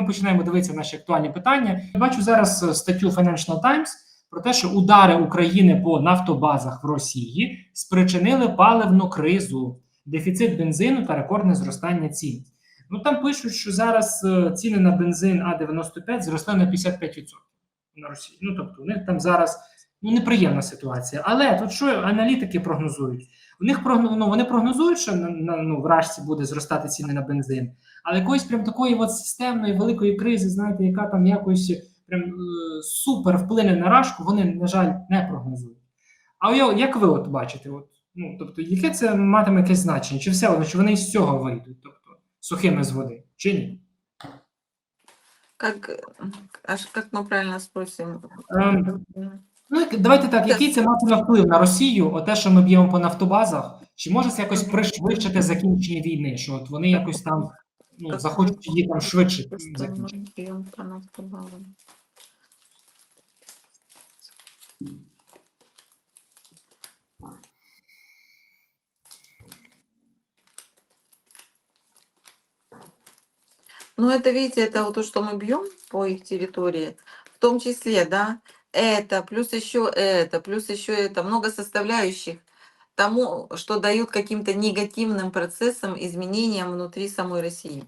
Ми починаємо дивитися наші актуальні питання. Я бачу зараз е, статтю Financial Times про те, що удари України по нафтобазах в Росії спричинили паливну кризу, дефіцит бензину та рекордне зростання цін. Ну там пишуть, що зараз е, ціни на бензин А95 зросли на 55% на Росії. Ну тобто, у них там зараз ну, неприємна ситуація. Але тут що аналітики прогнозують? У них ну, вони прогнозують, що на, на ну, в Рашці буде зростати ціни на бензин, але якоїсь прям такої от системної великої кризи, знаєте, яка там якось прям е, супер вплине на Рашку, вони, на жаль, не прогнозують. А як ви от бачите, от, ну, тобто, яке це матиме якесь значення? Чи все одно, чи вони з цього вийдуть, тобто сухими з води, чи ні? Как, аж как мы правильно спросим? Ем, Ну, як- давайте так, який це матиме вплив на Росію, оте, що ми б'ємо по нафтобазах, чи може це якось пришвидшити закінчення війни, що от вони якось там ну, захочуть її там швидше закінчити? Бьем по нафтобазам. Ну, это, видите, это вот то, что мы бьем по их территории, в том числе, да, это, плюс еще это, плюс еще это, много составляющих тому, что дают каким-то негативным процессам, изменениям внутри самой России.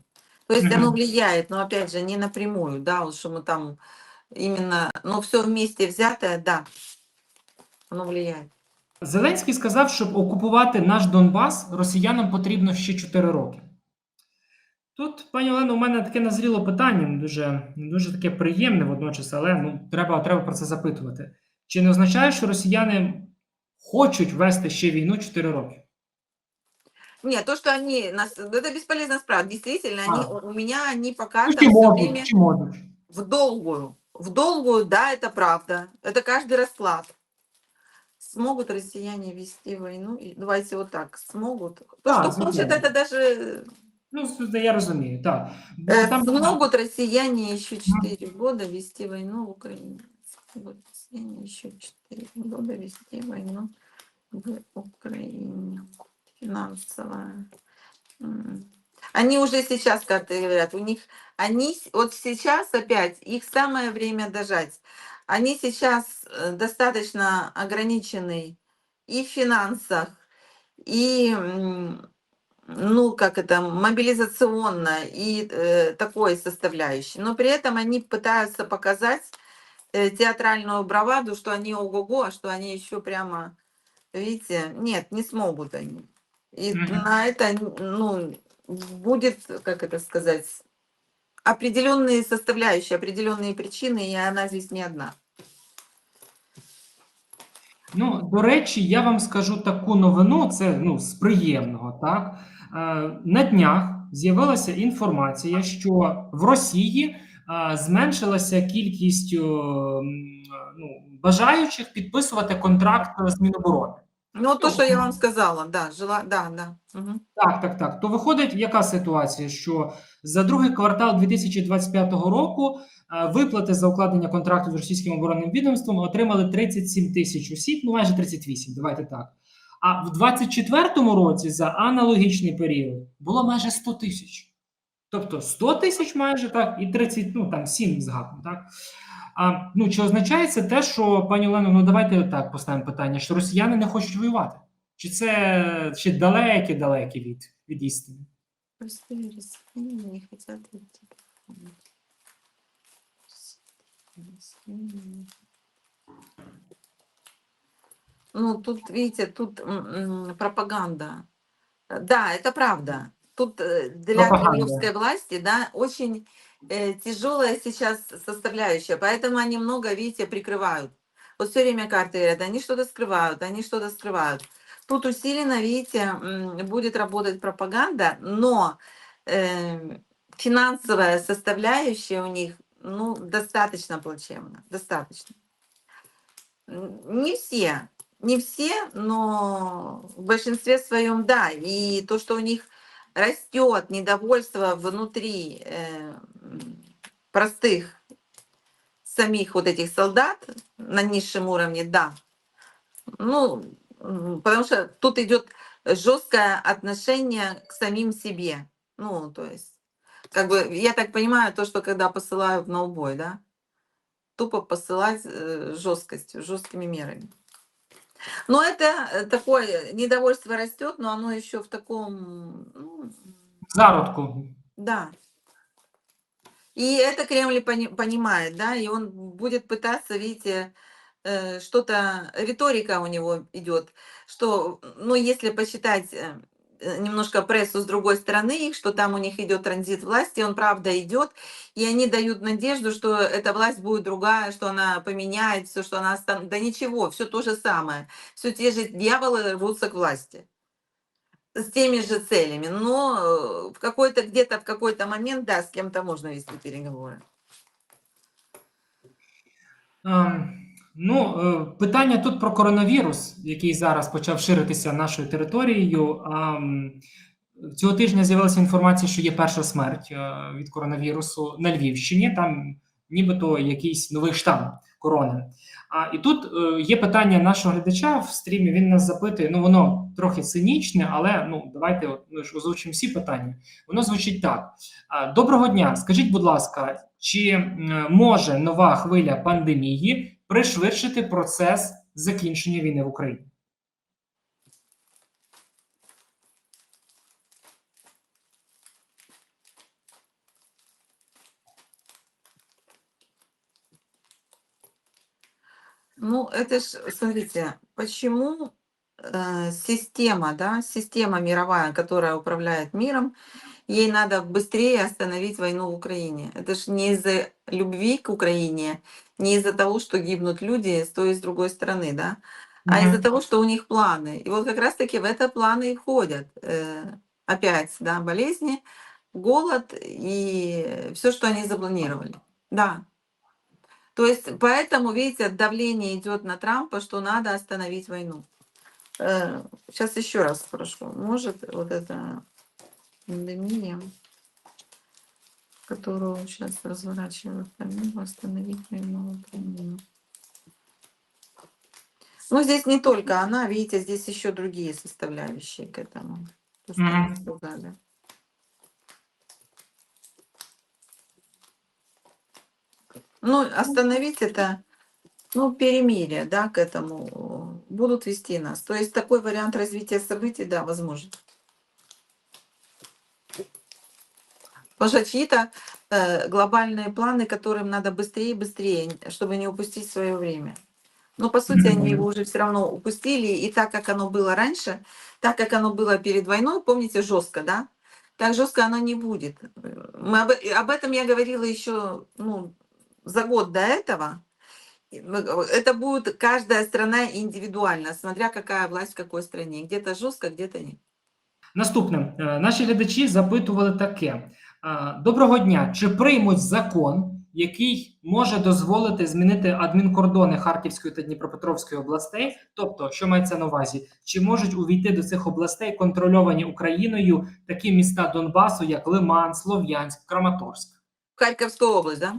То есть оно Мгм. влияет, но опять же не напрямую, да, вот что мы там именно, но все вместе взятое, да, оно влияет. Зеленський сказав, щоб окупувати наш Донбас, росіянам потрібно ще 4 роки. Тут, пані Олено, у мене таке назріло питання, не дуже, не дуже таке приємне водночас, але ну, треба, треба про це запитувати. Чи не означає, що росіяни хочуть вести ще війну 4 роки? Нет, то, что они, нас, это бесполезно спрашивать, действительно, они, А. у меня они пока Ну, там чи всё можуть, время чи можуть. в долгую, в долгую, да, это правда, это каждый расклад. Смогут россияне вести войну? И Давайте вот так, смогут. То, Да, что хочет, звичайно. это даже Ну, я розумію, так. Бо Э, там Смогут россияне еще 4 года вести войну в Украине? Смогут россияне еще 4 года вести войну в Украине? Финансовая. Они уже сейчас, как говорят, у них, они вот сейчас опять, их самое время дожать. Они сейчас э, достаточно ограничены и в финансах, и ну, как это, мобилизационно и э, такой составляющей. Но при этом они пытаются показать э, театральную браваду, что они ого-го, а что они еще прямо, видите, нет, не смогут они. И Мгм. на это, ну, будет, как это сказать, определенные составляющие, определенные причины, и она здесь не одна. Ну, до речі, я вам скажу таку новину, це ну, з приємного. Так? Е, на днях з'явилася інформація, що в Росії е, зменшилася кількість е, ну, бажаючих підписувати контракт з Міноборони. Ну, то, что я вам сказала, да, жила, да, да. мгм. Так, так, так. То виходить, яка ситуація? Що за другий квартал 2025 року е, виплати за укладення контракту з російським оборонним відомством отримали 37 тисяч осіб, ну майже 38, давайте так. А в 2024 році за аналогічний період було майже 100 тисяч. Тобто 100 тисяч майже так, і 30, ну там 7 з так. А, ну, чи означає це те, що, пані Олено, ну давайте так поставимо питання, що росіяни не хочуть воювати? Чи це ще далекі-далекі від, від істини? Простые россияне не хотят идти. по фронту. Россияне. Ну, тут, видите, тут м, м, пропаганда. Э, Да, это правда. Тут э, для Пропаганда. кремлевской власти, да, очень э, тяжелая сейчас составляющая, поэтому они много, видите, прикрывают. Вот все время карты говорят, они что-то скрывают, они что-то скрывают. Тут усиленно, видите, будет работать пропаганда, но э, финансовая составляющая у них, ну, достаточно плачевна, достаточно. Не все, не все, но в большинстве своем да. И то, что у них растет недовольство внутри э, простых самих вот этих солдат на низшем уровне, да. Ну, потому что тут идет жесткое отношение к самим себе. Ну, то есть Как бы, я так понимаю, то, что когда посылают на убой, да? Тупо посылать э, жесткостью, жесткими мерами. Но это э, такое недовольство растет, но оно еще в таком, ну, Зародку. да. И это Кремль пони- понимает, да, и он будет пытаться, видите, э, что-то, риторика у него идет, что, ну, если посчитать э, э, немножко прессу с другой стороны, что там у них идет транзит власти, он правда идет, и они дают надежду, что эта власть будет другая, что она поменяет все, что она. Да ничего, все то же самое. Все те же дьяволы рвутся к власти с теми же целями, но э, в какой-то где-то в какой-то момент, да, с кем-то можно вести переговоры. Ну, е, питання тут про коронавірус, який зараз почав ширитися нашою територією. Цього тижня з'явилася інформація, що є перша смерть е, від коронавірусу на Львівщині. Там нібито якийсь новий штам корони. А і тут е, є питання нашого глядача в стрімі. Він нас запитує. Ну воно трохи цинічне, але ну давайте ми ж озвучимо всі питання. Воно звучить так: доброго дня. Скажіть, будь ласка, чи може нова хвиля пандемії пришвидшити процес закінчення війни в Україні? Ну, это ж, смотрите, почему э, система, да, система мировая, которая управляет миром, ей надо быстрее остановить войну в Украине. Это ж не из-за любви к Украине, не из-за того, что гибнут люди с той и с другой стороны, да, а Мгм. из-за того, что у них планы. И вот как раз-таки в это планы и входят. э, опять, да, болезни, голод и все, что они запланировали. Да. То есть поэтому, видите, давление идет на Трампа, что надо остановить войну. Сейчас еще раз спрошу. Может вот эта пандемия, которую сейчас разворачивают мир, остановить войну в Украине? Ну, здесь не только она, видите, здесь еще другие составляющие к этому. То, что вы сказали. Ну, остановить это, ну, перемирие, да, к этому э, будут вести нас. То есть такой вариант развития событий, да, возможен. Потому чьи-то э, глобальные планы, которым надо быстрее и быстрее, чтобы не упустить свое время. Но по сути они Мгм. его уже все равно упустили, и так как оно было раньше, так как оно было перед войной, помните, жестко, да? Так жестко оно не будет. Мы об, э- об этом я говорила еще ну, за год до этого. И мы го- Это будет каждая страна индивидуально, смотря какая власть в какой стране. Где-то жестко, где-то нет. Наступне Е, наші глядачі запитували таке: Е, доброго дня. Чи приймуть закон, який може дозволити змінити адмінкордони Харківської та Дніпропетровської областей? Тобто, що мається на увазі, чи можуть увійти до цих областей контрольовані Україною такі міста Донбасу, як Лиман, Слов'янськ, Краматорськ? Харьковская область, да?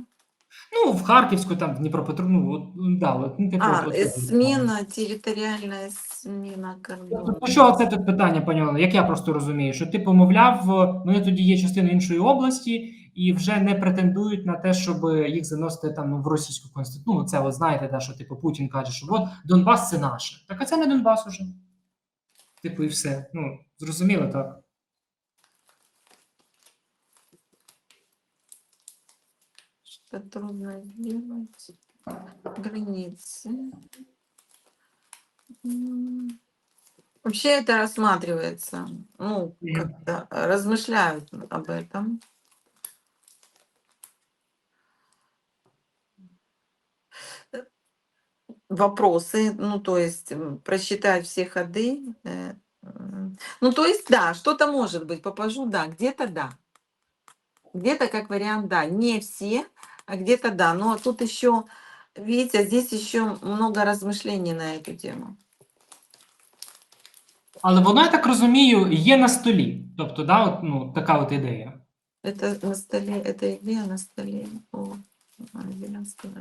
Ну, в Харківську, там Дніпропетро, ну от, да, от, ну, типу, А, от- от- смена, территориальная смена кордона. Ну, що це тут питання, пані Олено, як я просто розумію, що типу, мовляв, вони тоді є частиною іншої області і вже не претендують на те, щоб їх заносити там ну, в російську конституцію. Ну, це ви знаєте, да, що типу Путін каже, що от Донбас це наше. Так а це не Донбас уже. Типу, і все. Ну, зрозуміло, так. Что трудно сделать. Границы. Вообще это рассматривается. Ну, как-то размышляют об этом. Вопросы, ну, то есть просчитать все ходы. э. Ну, то есть, да, что-то может быть. Попажу, да, где-то да. Где-то как вариант, да. Не все, а где-то да. Но тут еще, видите, здесь еще много размышлений на эту тему. Але воно, я так розумію, є на столі. Тобто, да, от, ну, така от ідея. Это на столе, это идея на столе. О, а, Зеленского.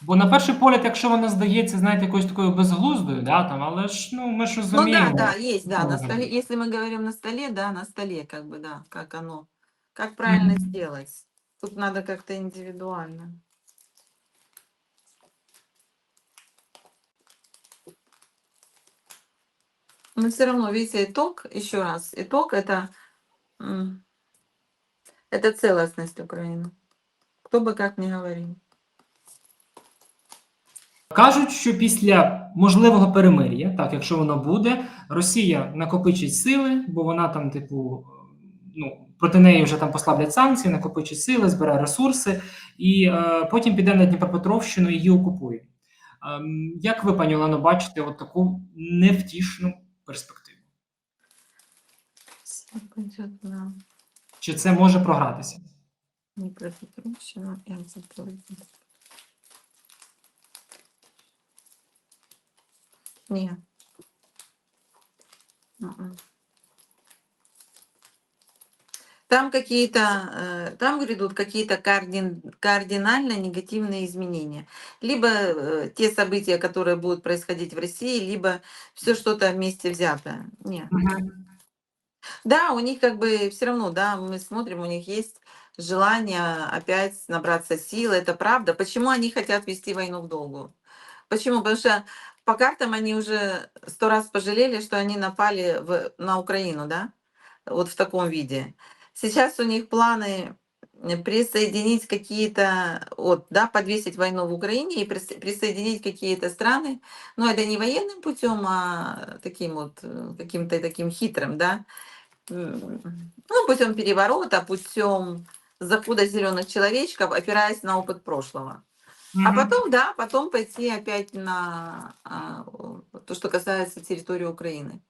Бо на перший погляд, якщо вона здається, знаєте, якоюсь такою безглуздою, да, там, але ж ну, ми ж Ну розуміємо. да, да, есть, да, на Мгм. столе. Если мы говорим на столе, да, на столе, как бы, да, как оно, Как правильно Мгм. сделать? Тут надо как-то индивидуально. Но все равно, видите, итог, еще раз, итог это, м, это целостность Украины. Кто бы как ни говорил. Кажуть, що після можливого перемир'я, так якщо воно буде, Росія накопичить сили, бо вона там, типу, ну проти неї вже там послаблять санкції, накопичить сили, збере ресурси, і е, потім піде на Дніпропетровщину і її окупує. Ем, як ви, пані Олено, бачите от таку невтішну перспективу? Чи це може програтися? Днепропетровщину и Запорожье. Нет. Мгм. Там какие-то, э, там грядут какие-то кардин, кардинально негативные изменения. Либо э, те события, которые будут происходить в России, либо все что-то вместе взятое. Нет. Да, у них как бы все равно, да, мы смотрим, у них есть желание опять набраться сил, это правда. Почему они хотят вести войну в долгу? Почему? Потому что по картам они уже сто раз пожалели, что они напали в, на Украину, да, вот в таком виде. Сейчас у них планы э, присоединить какие-то, вот, да, подвесить войну в Украине и прис- присоединить какие-то страны, но это не военным путем, а таким вот, э, каким-то таким хитрым, да, ну, путем переворота, путем закуда зеленых человечков, опираясь на опыт прошлого. А Мгм. потом, да, потом пойти опять на а, то, что касается территории Украины.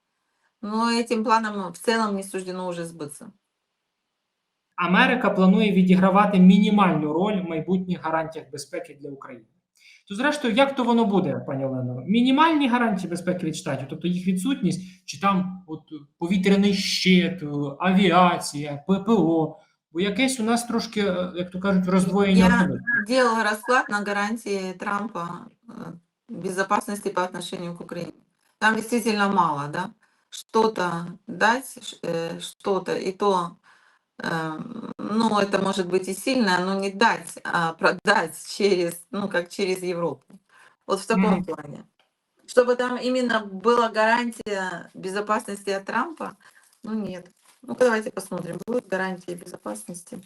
Но этим планам в целом не суждено уже сбыться. Америка планує відігравати мінімальну роль в майбутніх гарантіях безпеки для України. То, зрештою, як то воно буде, пані Олено? Мінімальні гарантії безпеки від штатів, тобто їх відсутність, чи там от повітряний щит, е, авіація, ППО. Бо якесь у нас трошки, е, як то кажуть, роздвоєння. Я автобусів. делала расклад на гарантии Трампа э, безопасности по отношению к Украине. Там действительно мало, да? Что-то дать, ш- э, что-то, и то, э, ну, это может быть и сильно, но не дать, а продать через, ну, как через Европу. Вот в таком Мгм. плане. Чтобы там именно была гарантия безопасности от Трампа, ну, нет. Ну, давайте посмотрим, будет гарантия безопасности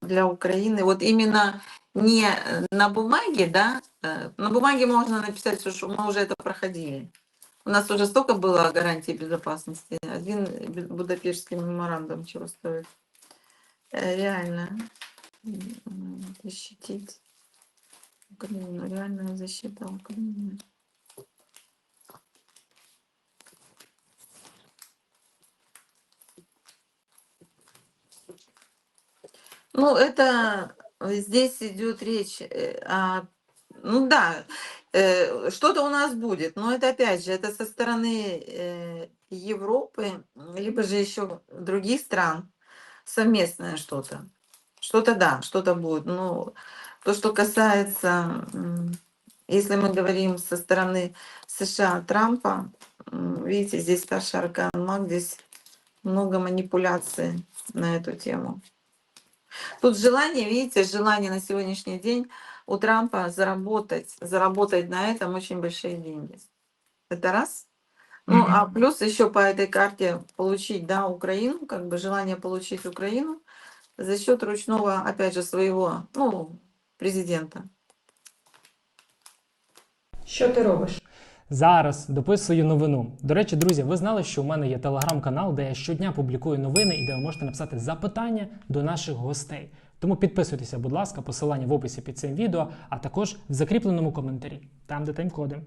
для Украины. Вот именно не э, на бумаге, да, э, на бумаге можно написать, что мы уже это проходили. У нас уже столько было гарантий безопасности. Один Будапештский меморандум чего стоит. Э, Реально защитить Украину, реальная защита Украины. Ну, это э, здесь идет речь э, о... Ну да, э, что-то у нас будет, но это опять же, это со стороны э, Европы, либо же еще других стран, совместное что-то. Что-то да, что-то будет. Но то, что касается, если мы говорим со стороны США Трампа, видите, здесь старший аркан маг, здесь много манипуляций на эту тему. Тут желание, видите, желание на сегодняшний день у Трампа заработать, заработать на этом очень большие деньги. Это раз. Ну, а Мгм. плюс еще по этой карте получить, да, Украину, как бы желание получить Украину за счет ручного, опять же, своего, ну, президента. Що ти робиш? Зараз дописую новину. До речі, друзі, ви знали, що у мене є телеграм-канал, де я щодня публікую новини і де ви можете написати запитання до наших гостей. Тому підписуйтеся, будь ласка, посилання в описі під цим відео, а також в закріпленому коментарі, там де тайм-коди.